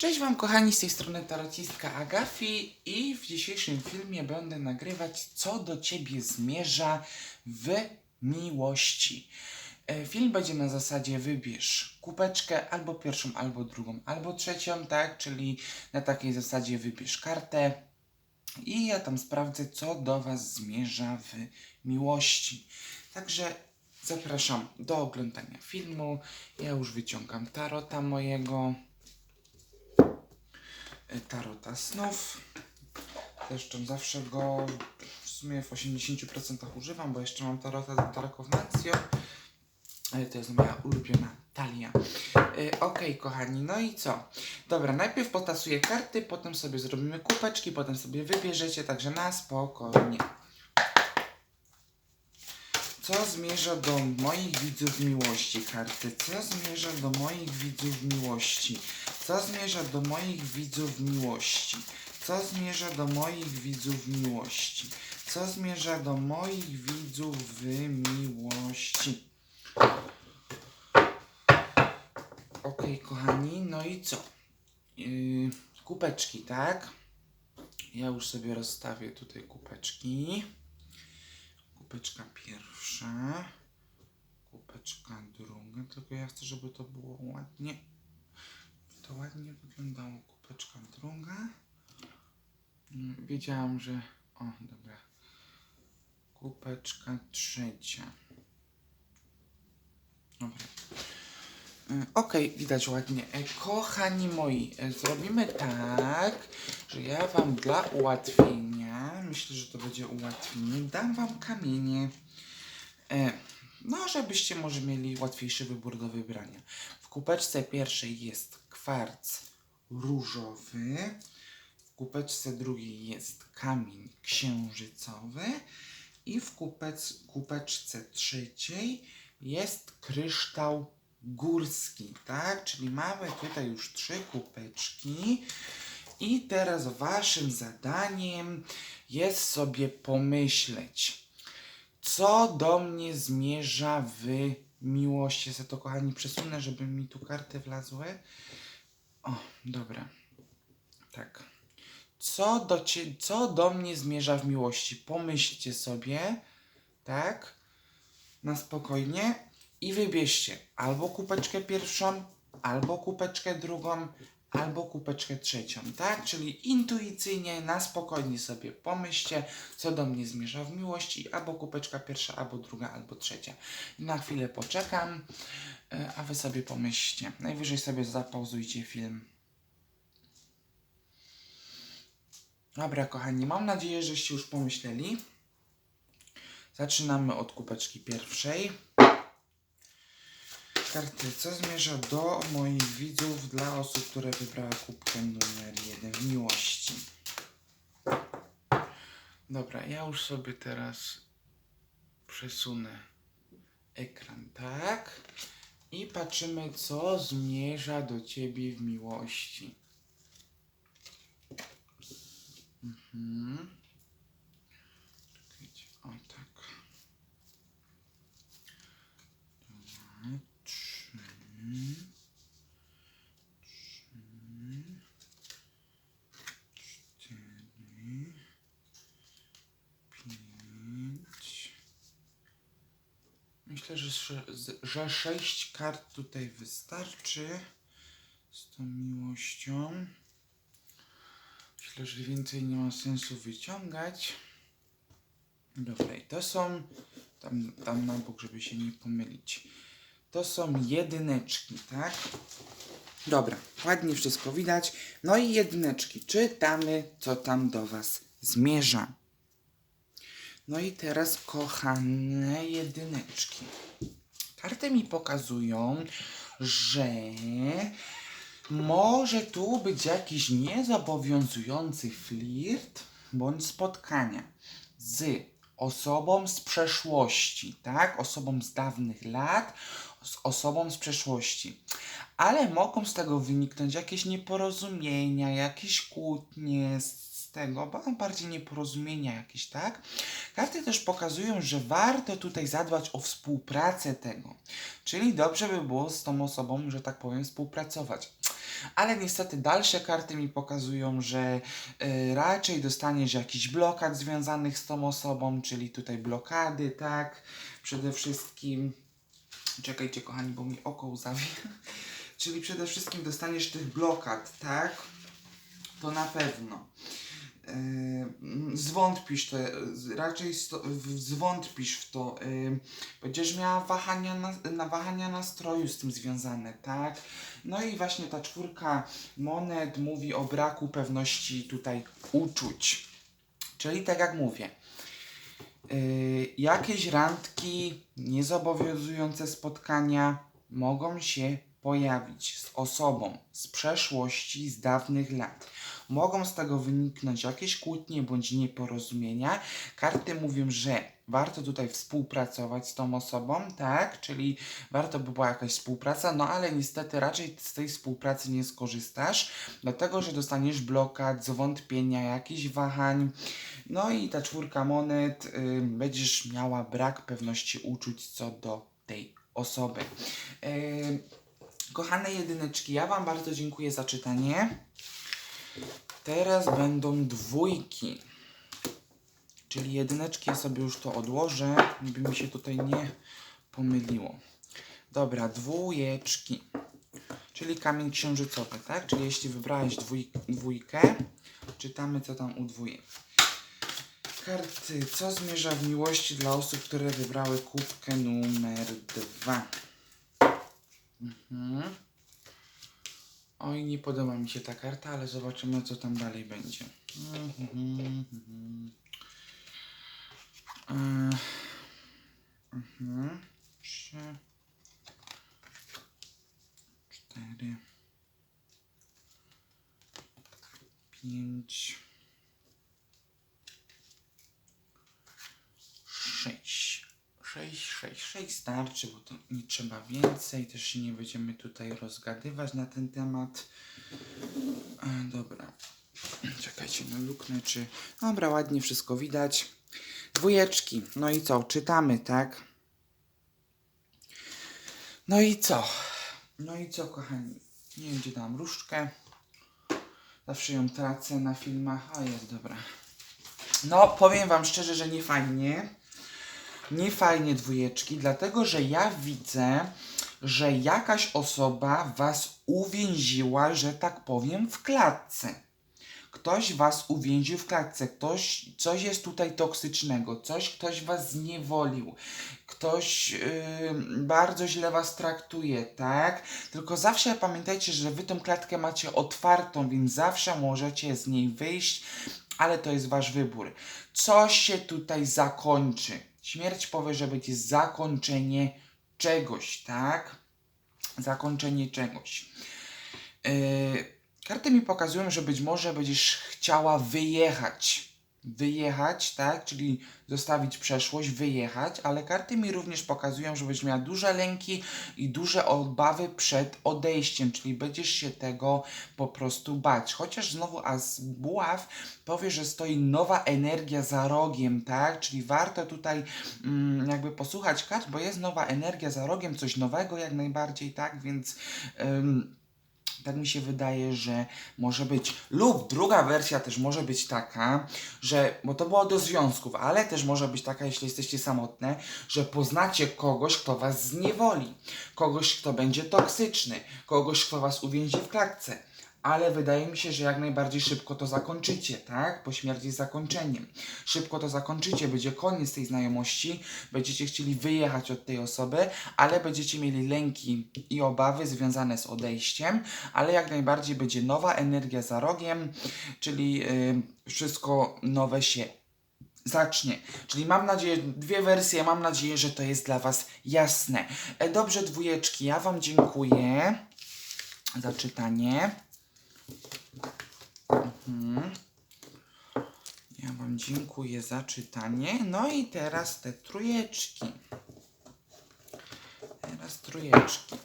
Cześć Wam kochani, z tej strony tarocistka Agafi i w dzisiejszym filmie będę nagrywać co do Ciebie zmierza w miłości. E, Film będzie na zasadzie wybierz kupeczkę albo pierwszą, albo drugą, albo trzecią, tak? Czyli na takiej zasadzie wybierz kartę i ja tam sprawdzę co do Was zmierza w miłości. Także zapraszam do oglądania filmu. Ja już wyciągam tarota mojego tarota snów. Zresztą zawsze go w sumie w 80% używam, bo jeszcze mam tarota do Tarakownacjo. Ale to jest moja ulubiona talia. E, Okej, kochani, no i co? Dobra, najpierw potasuję karty, potem sobie zrobimy kupeczki, potem sobie wybierzecie, także na spokojnie. Co zmierza do moich widzów miłości karty? Co zmierza do moich widzów miłości? Co zmierza do moich widzów miłości? Co zmierza do moich widzów miłości? Co zmierza do moich widzów w miłości? Okej, kochani, no i co? Yy, kupeczki, tak? Ja już sobie rozstawię tutaj kupeczki. Kupeczka pierwsza. Kupeczka druga. Tylko ja chcę, żeby to było ładnie. To ładnie wyglądało. Kupeczka druga. Mm, Wiedziałam, że. O, dobra. Kupeczka trzecia. Dobra. Y, Okej, widać ładnie. E, Kochani moi, e, zrobimy tak, że ja wam dla ułatwienia, myślę, że to będzie ułatwienie, dam wam kamienie. E, no, żebyście może mieli łatwiejszy wybór do wybrania. W kupeczce pierwszej jest kwarc różowy, w kupeczce drugiej jest kamień księżycowy i w kupec, kupeczce trzeciej jest kryształ górski, tak? Czyli mamy tutaj już trzy kupeczki. I teraz waszym zadaniem jest sobie pomyśleć, co do mnie zmierza w miłości. Ja to, kochani, przesunę, żeby mi tu karty wlazły. O, dobra. Tak. Co do, cie, co do mnie zmierza w miłości? Pomyślcie sobie, tak? Na spokojnie i wybierzcie albo kupeczkę pierwszą, albo kupeczkę drugą, albo kupeczkę trzecią, tak? Czyli intuicyjnie, na spokojnie sobie pomyślcie, co do mnie zmierza w miłości, albo kupeczka pierwsza, albo druga, albo trzecia. Na chwilę poczekam, e, a wy sobie pomyślcie. Najwyżej sobie zapauzujcie film. Dobra, kochani, mam nadzieję, żeście już pomyśleli. Zaczynamy od kupeczki pierwszej. Karty, co zmierza do moich widzów dla osób, które wybrały kubkę numer jeden w miłości. Dobra, ja już sobie teraz przesunę ekran, tak? I patrzymy, co zmierza do ciebie w miłości. Mhm. Czekajcie, o tak. Dwa, trzy, trzy, cztery, pięć. Myślę, że, że sześć kart tutaj wystarczy z tą miłością. Myślę, że więcej nie ma sensu wyciągać. Dobra, i to są tam, tam na bok, żeby się nie pomylić. To są jedyneczki, tak? Dobra, ładnie wszystko widać. No i jedyneczki. Czytamy, co tam do Was zmierza. No i teraz, kochane jedyneczki. Karty mi pokazują, że może tu być jakiś niezobowiązujący flirt bądź spotkania z osobą z przeszłości, tak? Osobą z dawnych lat, z osobą z przeszłości. Ale mogą z tego wyniknąć jakieś nieporozumienia, jakieś kłótnie z tego, ba- bardziej nieporozumienia jakieś, tak? Karty też pokazują, że warto tutaj zadbać o współpracę tego. Czyli dobrze by było z tą osobą, że tak powiem, współpracować. ale niestety dalsze karty mi pokazują, że y, raczej dostaniesz jakiś blokad związanych z tą osobą, czyli tutaj blokady, tak? Przede wszystkim. Czekajcie, kochani, bo mi oko łzawi. Czyli przede wszystkim dostaniesz tych blokad, tak? To na pewno. Yy, zwątpisz to, z- raczej sto, zwątpisz w to. Yy, będziesz miała wahania, na, na wahania nastroju z tym związane, tak? No i właśnie ta czwórka monet mówi o braku pewności tutaj uczuć. Czyli tak jak mówię, yy, jakieś randki, niezobowiązujące spotkania mogą się pojawić z osobą z przeszłości, z dawnych lat. Mogą z tego wyniknąć jakieś kłótnie bądź nieporozumienia. Karty mówią, że warto tutaj współpracować z tą osobą, tak? Czyli warto by była jakaś współpraca, no ale niestety raczej z tej współpracy nie skorzystasz, dlatego że dostaniesz blokad, zwątpienia, jakichś wahań. No i ta czwórka monet, y, będziesz miała brak pewności uczuć co do tej osoby. Y, kochane jedyneczki, ja Wam bardzo dziękuję za czytanie. Teraz będą dwójki. Czyli jedyneczki ja sobie już to odłożę, by mi się tutaj nie pomyliło. Dobra, dwójeczki. Czyli kamień księżycowy, tak? Czyli jeśli wybrałeś dwój, dwójkę, czytamy co tam u. Karty. Co zmierza w miłości dla osób, które wybrały kubkę numer dwa? Mhm. Oj, nie podoba mi się ta karta, ale zobaczymy, co tam dalej będzie. Mhm, mhm. Trzy. Cztery. Pięć. Sześć. Sześć, sześć, sześć starczy, bo to nie trzeba więcej. Też się nie będziemy tutaj rozgadywać na ten temat. E, dobra. Czekajcie, no luknę, czy... Dobra, ładnie wszystko widać. Dwójeczki. No i co? Czytamy, tak? No i co? No i co, kochani? Nie wiem, gdzie dam różdżkę. Zawsze ją tracę na filmach. A jest, dobra. No, powiem wam szczerze, że nie fajnie. Nie fajnie dwójeczki, dlatego że ja widzę, że jakaś osoba was uwięziła, że tak powiem, w klatce. Ktoś was uwięził w klatce, ktoś, coś jest tutaj toksycznego, coś, ktoś was zniewolił, ktoś yy, bardzo źle was traktuje, tak? Tylko zawsze pamiętajcie, że wy tą klatkę macie otwartą, więc zawsze możecie z niej wyjść, ale to jest wasz wybór. Coś się tutaj zakończy. Śmierć powie, że będzie zakończenie czegoś, tak? Zakończenie czegoś. Yy, karty mi pokazują, że być może będziesz chciała wyjechać. Wyjechać, tak? Czyli zostawić przeszłość, wyjechać, ale karty mi również pokazują, że będziesz miała duże lęki i duże obawy przed odejściem, czyli będziesz się tego po prostu bać. Chociaż znowu As Buław powie, że stoi nowa energia za rogiem, tak? Czyli warto tutaj mm, jakby posłuchać kart, bo jest nowa energia za rogiem, coś nowego jak najbardziej, tak? Więc... Ym, tak mi się wydaje, że może być. Lub druga wersja też może być taka, że, bo to było do związków, ale też może być taka, jeśli jesteście samotne, że poznacie kogoś, kto was zniewoli, kogoś, kto będzie toksyczny, kogoś, kto was uwięzi w klatce. Ale wydaje mi się, że jak najbardziej szybko to zakończycie, tak? Bo śmierć jest zakończeniem. Szybko to zakończycie, będzie koniec tej znajomości, będziecie chcieli wyjechać od tej osoby, ale będziecie mieli lęki i obawy związane z odejściem, ale jak najbardziej będzie nowa energia za rogiem, czyli yy, wszystko nowe się zacznie. Czyli mam nadzieję, dwie wersje, mam nadzieję, że to jest dla Was jasne. E, dobrze, dwójeczki, ja Wam dziękuję za czytanie. Mhm. Ja Wam dziękuję za czytanie. No i teraz te trójeczki. Teraz trójeczki.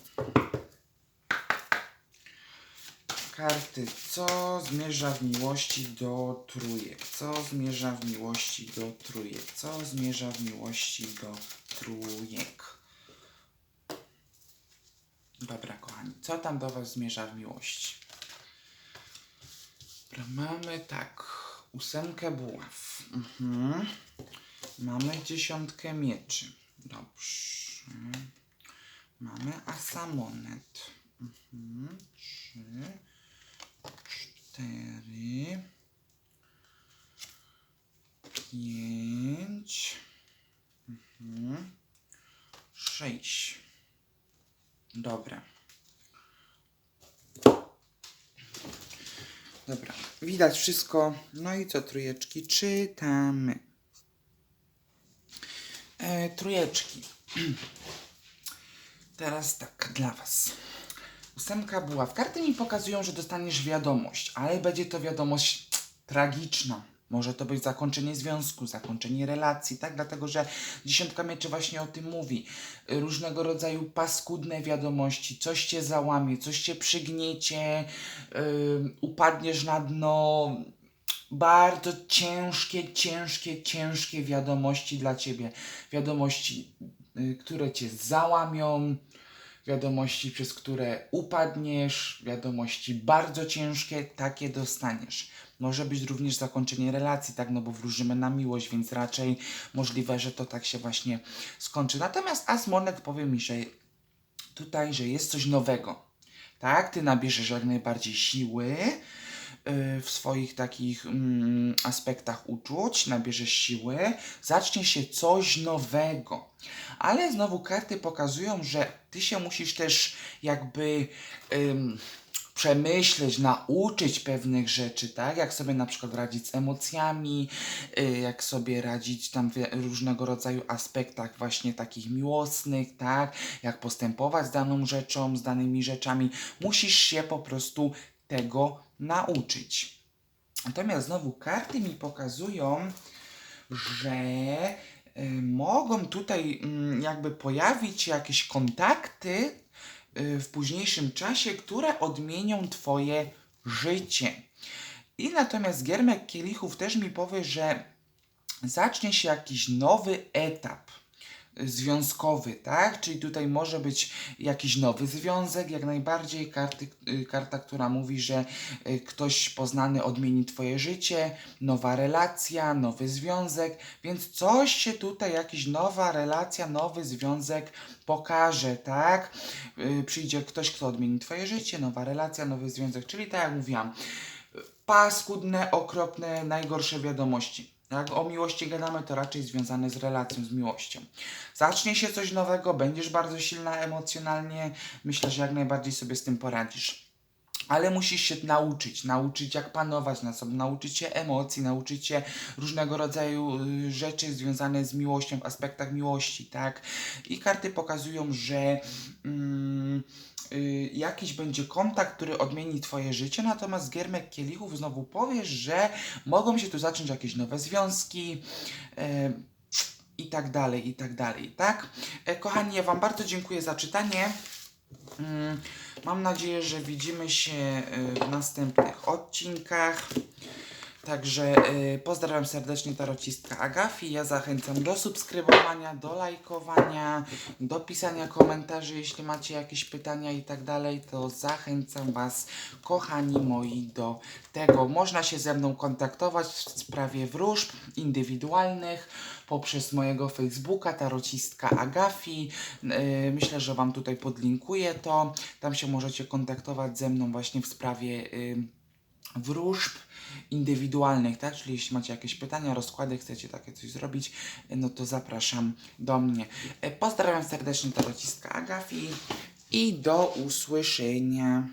Karty. Co zmierza w miłości do trójek? Co zmierza w miłości do trójek? Co zmierza w miłości do trójek? Dobra, kochani. Co tam do Was zmierza w miłości? Dobra, mamy tak, ósemkę buław. Mhm. Mamy dziesiątkę mieczy. Dobrze. Mamy asa monet. Mhm. Trzy, cztery, pięć, mhm. sześć. Dobra. Dobra, widać wszystko. No i co, trójeczki? Czytamy. E, trójeczki. Teraz tak, dla Was. Ósemka była. W karty mi pokazują, że dostaniesz wiadomość, ale będzie to wiadomość tragiczna. Może to być zakończenie związku, zakończenie relacji, tak? Dlatego, że dziesiątka mieczy właśnie o tym mówi. Różnego rodzaju paskudne wiadomości, coś cię załamie, coś cię przygniecie, yy, upadniesz na dno. Bardzo ciężkie, ciężkie, ciężkie wiadomości dla ciebie. Wiadomości, y, które cię załamią, wiadomości, przez które upadniesz, wiadomości bardzo ciężkie, takie dostaniesz. Może być również zakończenie relacji, tak, no bo wróżymy na miłość, więc raczej możliwe, że to tak się właśnie skończy. Natomiast As Monet powie mi, że tutaj, że jest coś nowego. Tak, ty nabierzesz jak najbardziej siły w swoich takich mm, aspektach uczuć, nabierzesz siły, zacznie się coś nowego. Ale znowu karty pokazują, że ty się musisz też jakby ym, przemyśleć, nauczyć pewnych rzeczy, tak? Jak sobie na przykład radzić z emocjami, y, jak sobie radzić tam w różnego rodzaju aspektach właśnie takich miłosnych, tak? Jak postępować z daną rzeczą, z danymi rzeczami. Musisz się po prostu tego nauczyć. Natomiast znowu karty mi pokazują, że y, mogą tutaj mm, jakby pojawić się jakieś kontakty y, w późniejszym czasie, które odmienią Twoje życie. I natomiast Giermek Kielichów też mi powie, że zacznie się jakiś nowy etap związkowy, tak? Czyli tutaj może być jakiś nowy związek, jak najbardziej karty, y, karta, która mówi, że y, ktoś poznany odmieni twoje życie, nowa relacja, nowy związek, więc coś się tutaj, jakaś nowa relacja, nowy związek pokaże, tak? Y, Przyjdzie ktoś, kto odmieni twoje życie, nowa relacja, nowy związek, czyli tak jak mówiłam, paskudne, okropne, najgorsze wiadomości. Jak o miłości gadamy, to raczej związane z relacją, z miłością. Zacznie się coś nowego, będziesz bardzo silna emocjonalnie, myślę, że jak najbardziej sobie z tym poradzisz. Ale musisz się nauczyć, nauczyć jak panować na sobie, nauczyć się emocji, nauczyć się różnego rodzaju y, rzeczy związane z miłością, w aspektach miłości, tak? I karty pokazują, że mm, y, jakiś będzie kontakt, który odmieni Twoje życie, natomiast Giermek Kielichów znowu powiesz, że mogą się tu zacząć jakieś nowe związki, e, i tak dalej, i tak dalej, tak? E, kochani, ja Wam bardzo dziękuję za czytanie. Mm, Mam nadzieję, że widzimy się y, w następnych odcinkach. Także y, pozdrawiam serdecznie tarocistka Agafi. Ja zachęcam do subskrybowania, do lajkowania, do pisania komentarzy, jeśli macie jakieś pytania i tak dalej, to zachęcam Was, kochani moi, do tego. Można się ze mną kontaktować w sprawie wróżb indywidualnych poprzez mojego Facebooka, tarocistka Agafi. Yy, Myślę, że Wam tutaj podlinkuję to. Tam się możecie kontaktować ze mną właśnie w sprawie yy, wróżb indywidualnych, tak? Czyli jeśli macie jakieś pytania, rozkłady, chcecie takie coś zrobić, no to zapraszam do mnie. E, Pozdrawiam serdecznie tarocistka Agafi i do usłyszenia.